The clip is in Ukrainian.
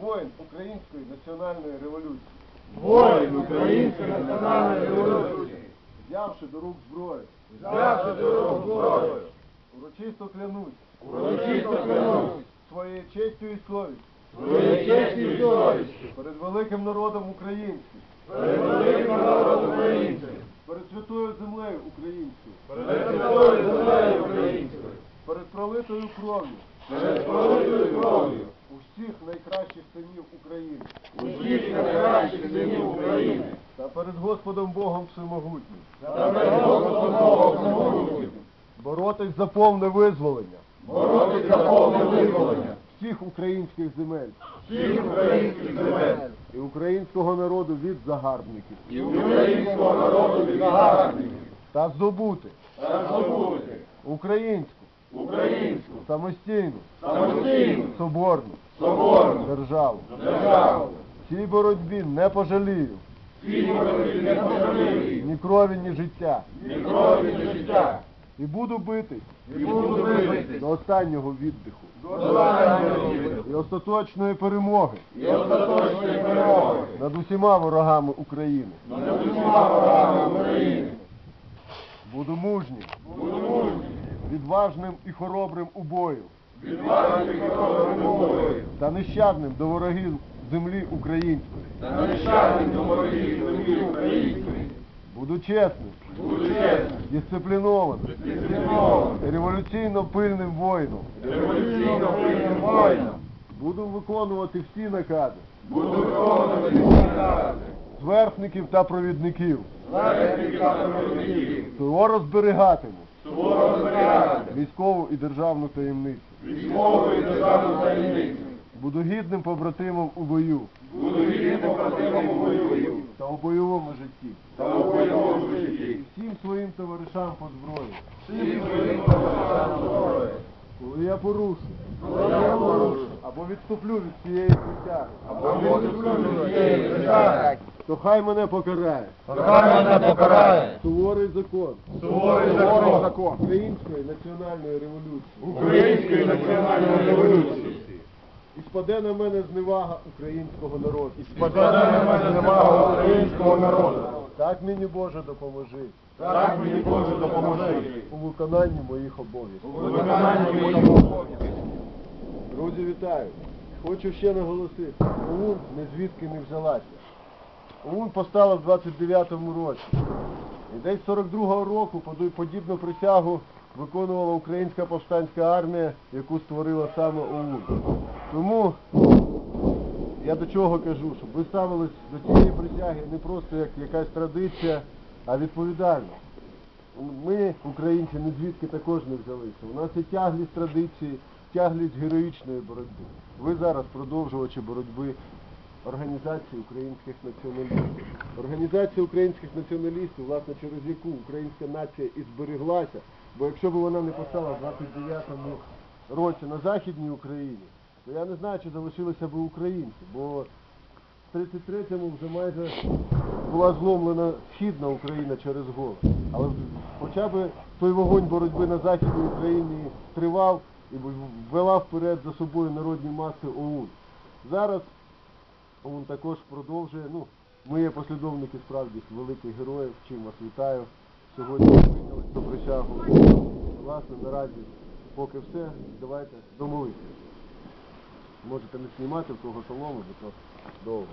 Воїн Української національної революції, Воїн Української національної революції, взявши до рук зброю, взявши до рук зброю, урочисто клянусь. Урочисто клянусь. Своєю честю і совістю. Своєю честю і совістю. Перед великим народом українським, перед великим народом українців, перед святою землею українською, перед святою землею українською, перед пролитою кров'ю. Перед пролитою кров'ю найкращих синів України. Усіх найкращих синів України. Та перед Господом Богом Всемогутнім. Та перед Господом Богом Всемогутнім. Боротись за повне визволення. Боротися за повне визволення. Всіх українських земель. Всіх українських земель. І українського народу від загарбників. І українського народу від загарбників. Та здобути. Та здобути. Українську. Українську. Самостійну. Самостійну. Соборну соборну державу. державу. Цій боротьбі не пожалію Всі боротьбі не пожаліють ні крові, ні життя. ні крові, ні життя. І буду битись І буду битись до останнього віддиху до останнього віду. і остаточної перемоги І остаточної перемоги над усіма ворогами України. над усіма ворогами України. Буду мужнім, Буду мужнім, відважним і хоробрим у бою та нещадним до ворогів землі української. та нещадним до ворогів землі української. Буду чесним, Буду чесним, дисциплінованим дисциплінованим, революційно пильним воїном. революційно пильним воїном. Буду виконувати всі накази Буду виконувати всі накази, зверхників та провідників. захистів та провідників, Суворо зберігатиму суворо військову і державну таємницю. військову і державну таємницю. Буду гідним побратимом у бою Буду гідним противом у бою та у бойовому житті. та у бойовому житті. Всім своїм товаришам по зброї. Всім своїм товаришам зброї. Коли я порушу Коли я порушу, або відступлю від цієї присяги, або відступлю від цієї то хай мене покарає хай мене покарає суворий закон суворий закон Української національної революції. Української національної революції. І спаде на мене зневага українського народу. Спаде на мене зневага українського народу. Так мені Боже допоможи Так мені Боже допоможи у виконанні моїх обов'язків. у виконанні моїх обов'язків. Друзі, вітаю! Хочу ще наголосити, ОУН не звідки не взялася. ОУН постала в 29-му році. І десь 42-го року подібну присягу виконувала Українська повстанська армія, яку створила саме ОУН. Тому я до чого кажу, щоб ви ставились до цієї присяги не просто як якась традиція, а відповідально. Ми, українці, не звідки також не взялися. У нас є тяглість традиції, тяглість героїчної боротьби. Ви зараз продовжувачі боротьби Організації українських націоналістів. Організація українських націоналістів, власне, через яку українська нація і збереглася, бо якщо б вона не постала в 29-му році на Західній Україні, то я не знаю, чи залишилися б українці, бо в 33-му вже майже була зломлена східна Україна через голод. Але хоча б той вогонь боротьби на Західній Україні тривав і вела вперед за собою народні маси ОУН. Зараз ОУН також продовжує, ну, ми є послідовники справді великих героїв, чим вас вітаю. Сьогодні прийняли до присягу. Власне, наразі поки все, давайте домовитися. Можете не знімати в того солому, бо то довго.